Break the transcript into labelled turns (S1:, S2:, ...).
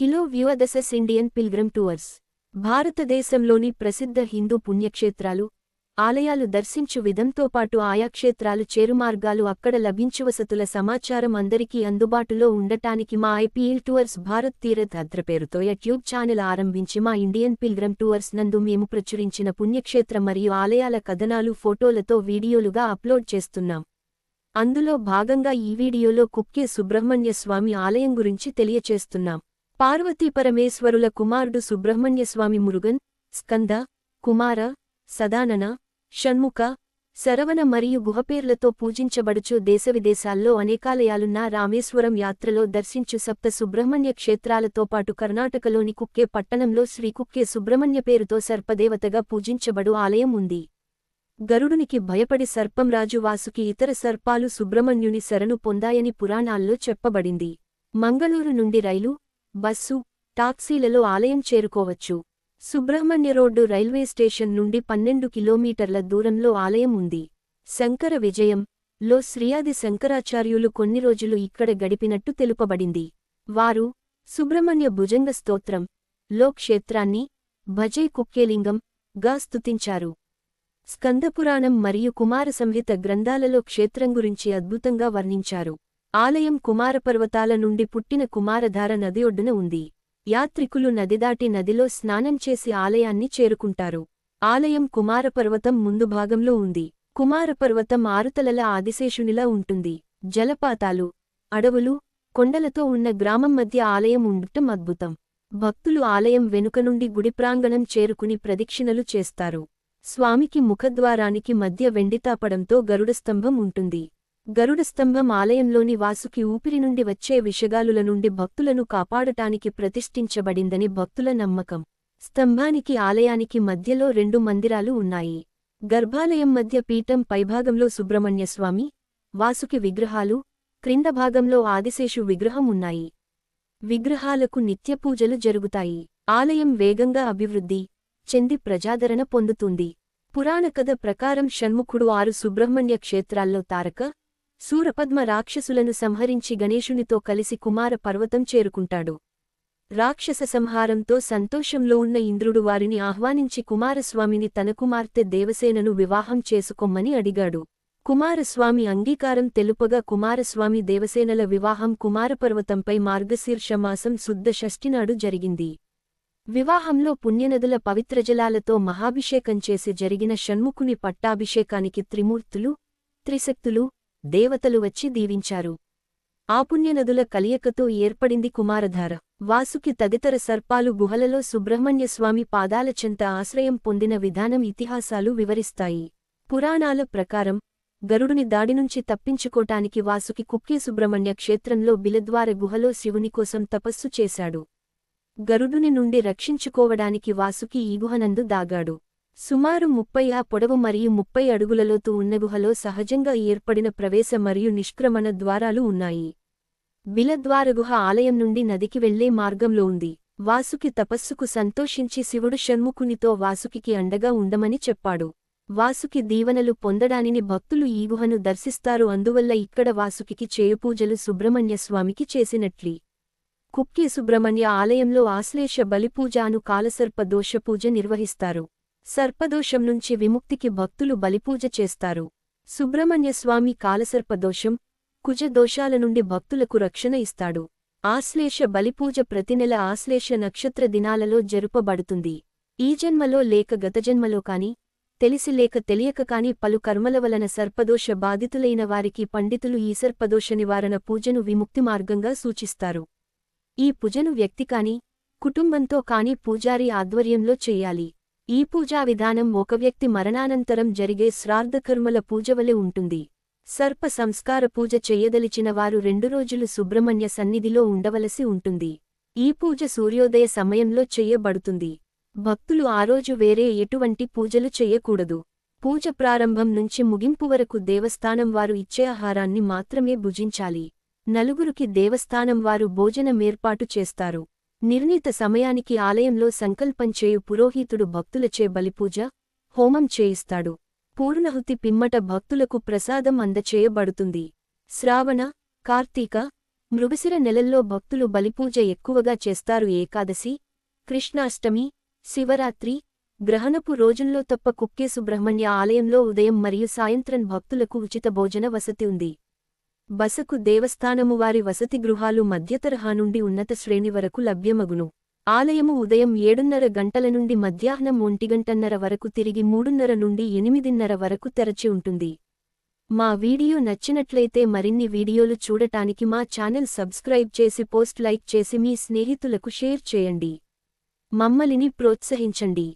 S1: హిలో వ్యూఅదసెస్ Indian pilgrim tours. భారతదేశంలోని ప్రసిద్ధ హిందూ పుణ్యక్షేత్రాలు ఆలయాలు దర్శించు విధంతో పాటు ఆయా క్షేత్రాలు చేరుమార్గాలు అక్కడ లభించు వసతుల సమాచారం అందరికీ అందుబాటులో ఉండటానికి మా ఐపీఎల్ టూర్స్ భారత్ తీరత్ అద్ర పేరుతో యూట్యూబ్ ఛానల్ ఆరంభించి మా ఇండియన్ పిల్గ్రమ్ టూర్స్ నందు మేము ప్రచురించిన పుణ్యక్షేత్ర మరియు ఆలయాల కథనాలు ఫోటోలతో వీడియోలుగా అప్లోడ్ చేస్తున్నాం. అందులో భాగంగా ఈ వీడియోలో కుక్కే సుబ్రహ్మణ్య స్వామి ఆలయం గురించి తెలియచేస్తున్నాం. పార్వతీపరమేశ్వరుల కుమారుడు సుబ్రహ్మణ్యస్వామి మురుగన్ స్కంద కుమార సదానన షణ్ముఖ శరవణ మరియు గుహపేర్లతో పూజించబడుచు దేశవిదేశాల్లో అనేకాలయాలున్న రామేశ్వరం యాత్రలో దర్శించు సప్త సుబ్రహ్మణ్య క్షేత్రాలతో పాటు కర్ణాటకలోని కుక్కే పట్టణంలో శ్రీ కుక్కే సుబ్రహ్మణ్య పేరుతో సర్పదేవతగా పూజించబడు ఆలయం ఉంది. గరుడునికి భయపడి సర్పంరాజు వాసుకి ఇతర సర్పాలు సుబ్రహ్మణ్యుని శరణు పొందాయని పురాణాల్లో చెప్పబడింది. మంగళూరు నుండి రైలు బస్సు టాక్సీలలో ఆలయం చేరుకోవచ్చు. సుబ్రహ్మణ్య రోడ్డు రైల్వే స్టేషన్ నుండి పన్నెండు కిలోమీటర్ల దూరంలో ఆలయం ఉంది. శంకర విజయం లో శ్రీయాది శంకరాచార్యులు కొన్ని రోజులు ఇక్కడ గడిపినట్టు తెలుపబడింది. వారు సుబ్రహ్మణ్య భుజంగ స్తోత్రం లో క్షేత్రాన్ని భజై కుక్కేలింగం గా స్తుతించారు. స్కందపురాణం మరియు కుమార సంహిత గ్రంథాలలో క్షేత్రం గురించి అద్భుతంగా వర్ణించారు. ఆలయం కుమారపర్వతాల నుండి పుట్టిన కుమారధార నది ఒడ్డున ఉంది. యాత్రికులు నదిదాటి నదిలో స్నానం చేసి ఆలయాన్ని చేరుకుంటారు. ఆలయం కుమారపర్వతం ముందు భాగంలో ఉంది. కుమారపర్వతం ఆరుతలల ఆదిశేషునిలా ఉంటుంది. జలపాతాలు అడవులు కొండలతో ఉన్న గ్రామం మధ్య ఆలయం ఉండటం అద్భుతం. భక్తులు ఆలయం వెనుక నుండి గుడి ప్రాంగణం చేరుకుని ప్రదక్షిణలు చేస్తారు. స్వామికి ముఖద్వారానికి మధ్య వెండితాపడంతో గరుడస్తంభం ఉంటుంది. గరుడస్తంభం ఆలయంలోని వాసుకి ఊపిరి నుండి వచ్చే విషగాలుల నుండి భక్తులను కాపాడటానికి ప్రతిష్ఠించబడిందని భక్తుల నమ్మకం. స్తంభానికి ఆలయానికి మధ్యలో రెండు మందిరాలు ఉన్నాయి. గర్భాలయం మధ్య పీఠం పైభాగంలో సుబ్రహ్మణ్యస్వామి వాసుకి విగ్రహాలు క్రింద భాగంలో ఆదిశేషు విగ్రహం ఉన్నాయి. విగ్రహాలకు నిత్యపూజలు జరుగుతాయి. ఆలయం వేగంగా అభివృద్ధి చెంది ప్రజాదరణ పొందుతుంది. పురాణకథ ప్రకారం షణ్ముఖుడు ఆరు సుబ్రహ్మణ్య క్షేత్రాల్లో తారక సూరపద్మ రాక్షసులను సంహరించి గణేశునితో కలిసి కుమార పర్వతం చేరుకుంటాడు. రాక్షస సంహారంతో సంతోషంలో ఉన్న ఇంద్రుడు వారిని ఆహ్వానించి కుమారస్వామిని తన కుమార్తె దేవసేనను వివాహం చేసుకొమ్మని అడిగాడు. కుమారస్వామి అంగీకారం తెలుపగా కుమారస్వామి దేవసేనల వివాహం కుమారపర్వతంపై మార్గశీర్షమాసం శుద్ధ షష్ఠినాడు జరిగింది. వివాహంలో పుణ్యనదుల పవిత్రజలాలతో మహాభిషేకం చేసి జరిగిన షణ్ముఖుని పట్టాభిషేకానికి త్రిమూర్తులు త్రిశక్తులు దేవతలు వచ్చి దీవించారు. ఆపుణ్యనదుల కలియకతో ఏర్పడింది కుమారధార. వాసుకి తదితర సర్పాలు గుహలలో సుబ్రహ్మణ్యస్వామి పాదాల చెంత ఆశ్రయం పొందిన విధానం ఇతిహాసాలు వివరిస్తాయి. పురాణాల ప్రకారం గరుడుని దాడినుంచి తప్పించుకోటానికి వాసుకి కుక్కే సుబ్రహ్మణ్య క్షేత్రంలో బిలద్వార గుహలో శివుని కోసం తపస్సు చేశాడు. గరుడుని నుండి రక్షించుకోవడానికి వాసుకి ఈ గుహనందు దాగాడు. సుమారు ముప్పై ఆ పొడవు మరియు ముప్పై అడుగులలోతు ఉన్న గుహలో సహజంగా ఏర్పడిన ప్రవేశ మరియు నిష్క్రమణ ద్వారాలు ఉన్నాయి. బిలద్వారగుహ ఆలయం నుండి నదికి వెళ్ళే మార్గంలో ఉంది. వాసుకి తపస్సుకు సంతోషించి శివుడు షణ్ముఖునితో వాసుకికి అండగా ఉండమని చెప్పాడు. వాసుకి దీవెనలు పొందడానిని భక్తులు ఈ గుహను దర్శిస్తారు. అందువల్ల ఇక్కడ వాసుకికి చేయుపూజలు సుబ్రహ్మణ్యస్వామికి చేసినట్లి. కుక్కే సుబ్రహ్మణ్య ఆలయంలో ఆశ్లేష బలిపూజాను కాలసర్ప దోషపూజ నిర్వహిస్తారు. సర్పదోషం నుంచి విముక్తికి భక్తులు బలిపూజ చేస్తారు. సుబ్రహ్మణ్యస్వామి కాలసర్పదోషం కుజదోషాల నుండి భక్తులకు రక్షణ ఇస్తాడు. ఆశ్లేష బలిపూజ ప్రతి నెల ఆశ్లేష నక్షత్ర దినాలలో జరుపబడుతుంది. ఈ జన్మలో లేక గతజన్మలో కాని తెలిసి లేక తెలియక కాని పలు కర్మల వలన సర్పదోష బాధితులైన వారికి పండితులు ఈ సర్పదోష నివారణ పూజను విముక్తి మార్గంగా సూచిస్తారు. ఈ పూజను వ్యక్తి కాని కుటుంబంతో కాని పూజారి ఆధ్వర్యంలో చెయ్యాలి ఈ పూజా విధానం ఒక వ్యక్తి మరణానంతరం జరిగే శ్రార్ధకర్మల పూజవలె ఉంటుంది. సర్ప సంస్కార పూజ చెయ్యదలిచిన వారు రెండు రోజులు సుబ్రహ్మణ్య సన్నిధిలో ఉండవలసి ఉంటుంది. ఈ పూజ సూర్యోదయ సమయంలో చెయ్యబడుతుంది భక్తులు ఆ రోజు వేరే ఎటువంటి పూజలు చెయ్యకూడదు పూజ ప్రారంభం నుంచి ముగింపు వరకు దేవస్థానం వారు ఇచ్చే ఆహారాన్ని మాత్రమే భుజించాలి. నలుగురికి దేవస్థానం వారు భోజనమేర్పాటు చేస్తారు. నిర్ణీత సమయానికి ఆలయంలో సంకల్పం చేయు పురోహితుడు భక్తులచే బలిపూజ హోమం చేయిస్తాడు. పూర్ణహుతి పిమ్మట భక్తులకు ప్రసాదం అందచేయబడుతుంది. శ్రావణ కార్తీక మృగశిర నెలల్లో భక్తులు బలిపూజ ఎక్కువగా చేస్తారు. ఏకాదశి కృష్ణాష్టమి శివరాత్రి గ్రహణపు రోజుల్లో తప్ప కుక్కే సుబ్రహ్మణ్య ఆలయంలో ఉదయం మరియు సాయంత్రం భక్తులకు ఉచిత భోజన వసతి ఉంది. బసకు దేవస్థానము వారి వసతి గృహాలు మధ్యతరహా నుండి ఉన్నత శ్రేణి వరకు లభ్యమగును. ఆలయము ఉదయం ఏడున్నర గంటల నుండి మధ్యాహ్నం ఒంటిగంటన్నర వరకు తిరిగి మూడున్నర నుండి ఎనిమిదిన్నర వరకు తెరచి ఉంటుంది. మా వీడియో నచ్చినట్లయితే మరిన్ని వీడియోలు చూడటానికి మా ఛానల్ సబ్స్క్రైబ్ చేసి పోస్ట్ లైక్ చేసి మీ స్నేహితులకు షేర్ చేయండి. మమ్మలిని ప్రోత్సహించండి.